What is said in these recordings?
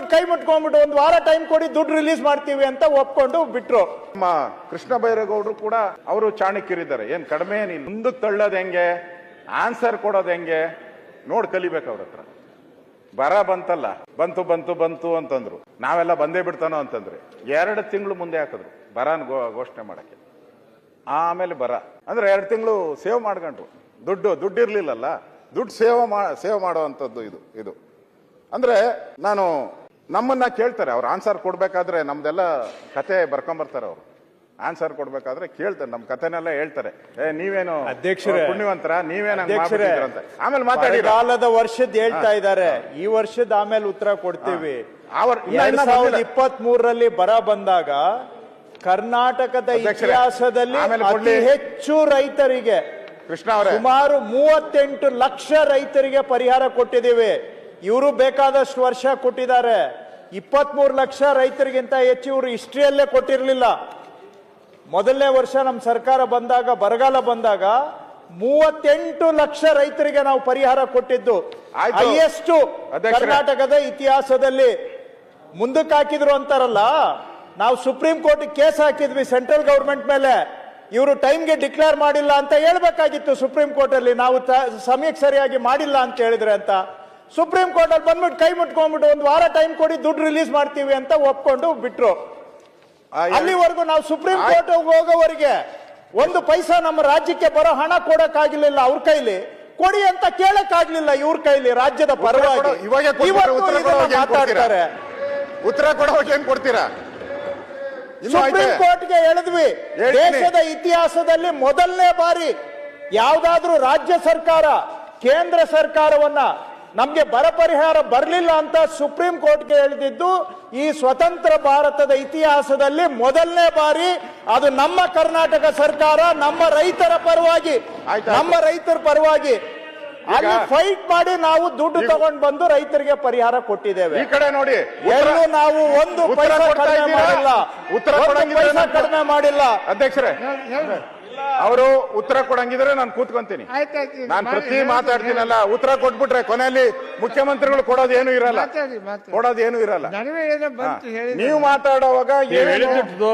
ಬಂದ್ಬಿಟ್ಟು ಕೈ ಮುಟ್ಕೊಂಡ್ಬಿಟ್ಟು ಒಂದು ವಾರ ಟೈಮ್ ಕೊಡಿ, ದುಡ್ಡು ರಿಲೀಸ್ ಮಾಡ್ತೀವಿ ಅಂತ ಒಪ್ಕೊಂಡು ಬಿಟ್ರು. ನಮ್ಮ ಕೃಷ್ಣ ಬೈರೇಗೌಡರು ಕೂಡ ಅವರು ಚಾಣಕ್ಯರಿದ್ದಾರೆ. ಏನ್ ಕಡಿಮೆ, ನೀನು ಮುಂದಕ್ಕೆ ತಳ್ಳೋದು ಹೆಂಗೆ? ಆನ್ಸರ್ ಕೊಡೋದು ಹೆಂಗೆ? ನೋಡ್ ಕಲಿಬೇಕು ಅವ್ರ ಹತ್ರ. ಬರ ಬಂತಲ್ಲ. ಬಂತು ಬಂತು ಬಂತು ಅಂತಂದ್ರು. ನಾವೆಲ್ಲ ಬಂದೇ ಬಿಡ್ತಾನೋ ಅಂತಂದ್ರೆ. ಎರಡು ತಿಂಗಳು ಮುಂದೆ ಹಾಕಿದ್ರು ಬರನ್ ಘೋಷಣೆ ಮಾಡಕ್ಕೆ. ಆಮೇಲೆ ಬರ. ಅಂದ್ರೆ ಎರಡು ತಿಂಗಳು ಸೇವ್ ಮಾಡ್ಕೊಂಡ್ರು. ದುಡ್ಡು ದುಡ್ಡು ಇರ್ಲಿಲ್ಲಲ್ಲ. ದುಡ್ಡು ಸೇವ್ ಮಾ, ಸೇವ್ ಮಾಡುವಂಥದ್ದು ಇದು ಇದು. ಅಂದ್ರೆ ನಾನು ನಮ್ಮನ್ನ ಕೇಳ್ತಾರೆ ಅವ್ರು ಆನ್ಸರ್ ಕೊಡ್ಬೇಕಾದ್ರೆ ನಮ್ದೆಲ್ಲ ಕತೆ ಬರ್ಕೊಂಬರ್ತಾರೆ ಅವರು. ಆನ್ಸರ್ ಕೊಡ್ಬೇಕಾದ್ರೆ ಕೇಳ್ತಾರೆ ನಮ್ ಕಥೆನೆಲ್ಲ ಹೇಳ್ತಾರೆ. ಏ ನೀವೇನು ಅಧ್ಯಕ್ಷರೇ. ಪುಣ್ಯವಂತರ? ನೀವೇನು ಅಂತ ಆಮೇಲೆ ಮಾತಾಡಿ ಕಾಲದ ವರ್ಷದ ಹೇಳ್ತಾ ಇದ್ದಾರೆ ಈ ವರ್ಷದ ಆಮೇಲೆ ಉತ್ತರ ಕೊಡ್ತೀವಿ. ಎರಡ್ ಸಾವಿರದ. ಇಪ್ಪತ್ತ್ ಮೂರರಲ್ಲಿ ಬರ ಬಂದಾಗ ಕರ್ನಾಟಕದ ಇತಿಹಾಸದಲ್ಲಿ ಅತಿ ಹೆಚ್ಚು ರೈತರಿಗೆ ಕೃಷ್ಣ ಅವರೇ. ಸುಮಾರು ಮೂವತ್ತೆಂಟು ಲಕ್ಷ ರೈತರಿಗೆ ಪರಿಹಾರ ಕೊಟ್ಟಿದ್ದೀವಿ. ಇವರು ಬೇಕಾದಷ್ಟು ವರ್ಷ ಕೊಟ್ಟಿದ್ದಾರೆ. ಇಪ್ಪತ್ಮೂರು ಲಕ್ಷ ರೈತರಿಗಿಂತ ಹೆಚ್ಚು ಇವರು ಹಿಸ್ಟ್ರಿಯಲ್ಲೇ ಕೊಟ್ಟಿರಲಿಲ್ಲ. ಮೊದಲನೇ ವರ್ಷ ನಮ್ಮ ಸರ್ಕಾರ ಬಂದಾಗ ಬರಗಾಲ ಬಂದಾಗ ಮೂವತ್ತೆಂಟು ಲಕ್ಷ ರೈತರಿಗೆ ನಾವು ಪರಿಹಾರ ಕೊಟ್ಟಿದ್ದು. ಹೈಯೆಸ್ಟ್ ಕರ್ನಾಟಕದ ಇತಿಹಾಸದಲ್ಲಿ ಮುಂದಕ್ಕೆ ಹಾಕಿದ್ರು ಅಂತಾರಲ್ಲ ನಾವು ಸುಪ್ರೀಂ ಕೋರ್ಟ್ ಕೇಸ್ ಹಾಕಿದ್ವಿ ಸೆಂಟ್ರಲ್ ಗೌರ್ಮೆಂಟ್ ಮೇಲೆ. ಇವರು ಟೈಮ್ಗೆ ಡಿಕ್ಲೇರ್ ಮಾಡಿಲ್ಲ ಅಂತ ಹೇಳ್ಬೇಕಾಗಿತ್ತು ಸುಪ್ರೀಂ ಕೋರ್ಟ್ ಅಲ್ಲಿ ನಾವು ಸಮಯಕ್ಕೆ ಸರಿಯಾಗಿ ಮಾಡಿಲ್ಲ ಅಂತ ಹೇಳಿದ್ರೆ ಅಂತ. ಸುಪ್ರೀಂ ಕೋರ್ಟ್ ಅಲ್ಲಿ ಬಂದ್ಬಿಟ್ಟು ಕೈ ಮುಟ್ಕೊಂಡ್ಬಿಟ್ಟು ಒಂದು ವಾರ ಟೈಮ್ ಕೊಡಿ ದುಡ್ಡು ರಿಲೀಸ್ ಮಾಡ್ತೀವಿ ಅಂತ ಒಪ್ಕೊಂಡು ಬಿಟ್ರು. ಅಲ್ಲಿವರೆಗೂ ನಾವು ಸುಪ್ರೀಂ. ಕೋರ್ಟ್ ಹೋಗೋವರೆಗೆ ಒಂದು ಪೈಸಾ ನಮ್ಮ ರಾಜ್ಯಕ್ಕೆ ಬರೋ ಹಣ ಕೊಡಕ್ಕಾಗಿರ್ಲಿಲ್ಲ ಅವ್ರ ಕೈಲಿ. ಕೊಡಿ ಅಂತ ಕೇಳಕ್ಕಾಗ್ಲಿಲ್ಲ ಇವ್ರ ಕೈಲಿ ರಾಜ್ಯದ ಪರವಾಗಿ? ಮಾತಾಡ್ತಾರೆ. ಉತ್ತರ ಏನ್ ಕೊಡ್ತೀರಾ? ಸುಪ್ರೀಂ ಕೋರ್ಟ್ಗೆ ಹೇಳಿದ್ವಿ. ದೇಶದ ಇತಿಹಾಸದಲ್ಲಿ ಮೊದಲನೇ ಬಾರಿ ಯಾವ್ದಾದ್ರೂ ರಾಜ್ಯ ಸರ್ಕಾರ ಕೇಂದ್ರ ಸರ್ಕಾರವನ್ನ ನಮ್ಗೆ ಬರ ಪರಿಹಾರ ಬರಲಿಲ್ಲ ಅಂತ ಸುಪ್ರೀಂ ಕೋರ್ಟ್ಗೆ ಹೇಳಿದ್ದು ಈ ಸ್ವತಂತ್ರ ಭಾರತದ ಇತಿಹಾಸದಲ್ಲಿ ಮೊದಲನೇ ಬಾರಿ ಅದು ನಮ್ಮ ಕರ್ನಾಟಕ ಸರ್ಕಾರ ನಮ್ಮ ರೈತರ ಪರವಾಗಿ ಆಯ್ತು. ನಮ್ಮ ರೈತರ ಪರವಾಗಿ ಅಲ್ಲಿ ಫೈಟ್ ಮಾಡಿ ನಾವು ದುಡ್ಡು ತಗೊಂಡು ಬಂದು ರೈತರಿಗೆ ಪರಿಹಾರ ಕೊಟ್ಟಿದ್ದೇವೆ. ಈ ಕಡೆ ನೋಡಿ ಎಲ್ಲೂ ನಾವು ಒಂದು ಪೈಸಾ ಕೊಡ್ತಾ ಕಡಿಮೆ? ಮಾಡಿಲ್ಲ. ಉತ್ತರ ಪೈಸಾ ಕಡಿಮೆ ಮಾಡಿಲ್ಲ. ಅಧ್ಯಕ್ಷರೇ. ಅವರು ಉತ್ತರ ಕೊಡಂಗಿದ್ರೆ ನಾನು ಕೂತ್ಕೊಂತೀನಿ. ನಾನು ಪ್ರತಿ ಮಾತಾಡ್ತೀನಲ್ಲ ಉತ್ತರ ಕೊಟ್ಬಿಟ್ರೆ ಕೊನೆಯಲ್ಲಿ ಮುಖ್ಯಮಂತ್ರಿಗಳು ಕೊಡೋದು ಏನು ಇರಲ್ಲ. ಮಾತಾಡಿ ಮಾತಾಡಿ. ಕೊಡೋದು ಏನು ಇರಲ್ಲ. ನೀವು ಮಾತಾಡುವಾಗ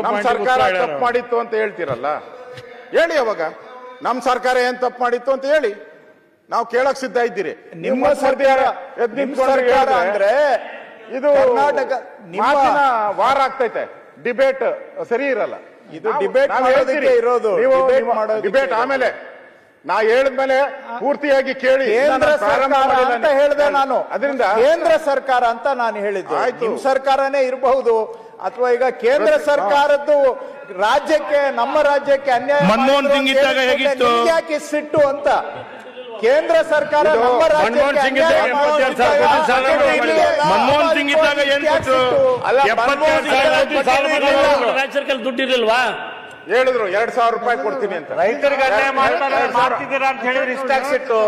ನಮ್ಮ ಸರ್ಕಾರ ತಪ್ಪು ಮಾಡಿತ್ತು ಅಂತ ಹೇಳ್ತೀರಲ್ಲ? ಹೇಳಿ ಅವಾಗ. ನಮ್ಮ ಸರ್ಕಾರ ಏನ್ ತಪ್ಪು ಮಾಡಿತ್ತು ಅಂತ ಹೇಳಿ. ನಾವು ಕೇಳಕ್ ಸಿದ್ಧ ಇದ್ದೀರಿ. ನಿಮ್ಮ ಸರ್ಕಾರ ಎದ್ದು ನಿಮ್ಮ ಸರ್ಕಾರ ಅಂದ್ರೆ ಇದು ಕರ್ನಾಟಕ ಮಾತಿನ ವಾರ ಆಗ್ತೈತೆ. ಡಿಬೇಟ್ ಸರಿ ಇರಲ್ಲ. ಇದು ಡಿಬೇಟ್ ಮಾಡೋದಕ್ಕೆ ಇರೋದು. ಡಿಬೇಟ್. ಆಮೇಲೆ ನಾ ಹೇಳಿದ್ಮೇಲೆ ಪೂರ್ತಿಯಾಗಿ ಕೇಳಿ ಕೇಂದ್ರ ಸರ್ಕಾರ ಅಂತ ಹೇಳಿದೆ ನಾನು ಅದರಿಂದ ಕೇಂದ್ರ ಸರ್ಕಾರ ಅಂತ ನಾನು ಹೇಳಿದ್ದೆ ಆಯ್ತು. ನಿಮ್ ಸರ್ಕಾರನೇ ಇರಬಹುದು ಅಥವಾ ಈಗ ಕೇಂದ್ರ ಸರ್ಕಾರದ್ದು ರಾಜ್ಯಕ್ಕೆ ನಮ್ಮ ರಾಜ್ಯಕ್ಕೆ ಅನ್ಯಾಯ ಮನಮೋಹನ್ ಮಾಡಿದ್ರು ಸಿಂಗ್ ಇದ್ದಾಗ ಹೇಗಿತ್ತು? ಯಾಕೆ ಸಿಟ್ಟು ಅಂತ ಕೇಂದ್ರ ಸರ್ಕಾರ ಮನಮೋಹನ್ ಸಿಂಗ್ ಇದ್ದಾಗ ಎಪ್ಪತ್ತೆರಡು ಸಾವಿರ ಸಾಲ. ಮನಮೋಹನ್ ಸಿಂಗ್ ಇದ್ದಾಗ ಏನ್ ಎಪ್ಪತ್ತೆರಡು ಸಾವಿರ ಸಾಲ ಮಾಡಿದ್ರು. ರಾಜ್ಯ ಸರ್ಕಾರ ದುಡ್ಡಿರಲಿಲ್ವಾ ಹೇಳಿದ್ರು ಎರಡ್ ಸಾವಿರ ರೂಪಾಯಿ ಕೊಡ್ತೀನಿ ಅಂತ. ರೈತರಿಗೆ ಅನ್ಯಾಯ ಮಾಡ್ತಿದ್ದೀರಾ ಅಂತ ಹೇಳಿದ್ರೆ ಇಷ್ಟ ಆಗ್ಸಿಟ್ಟು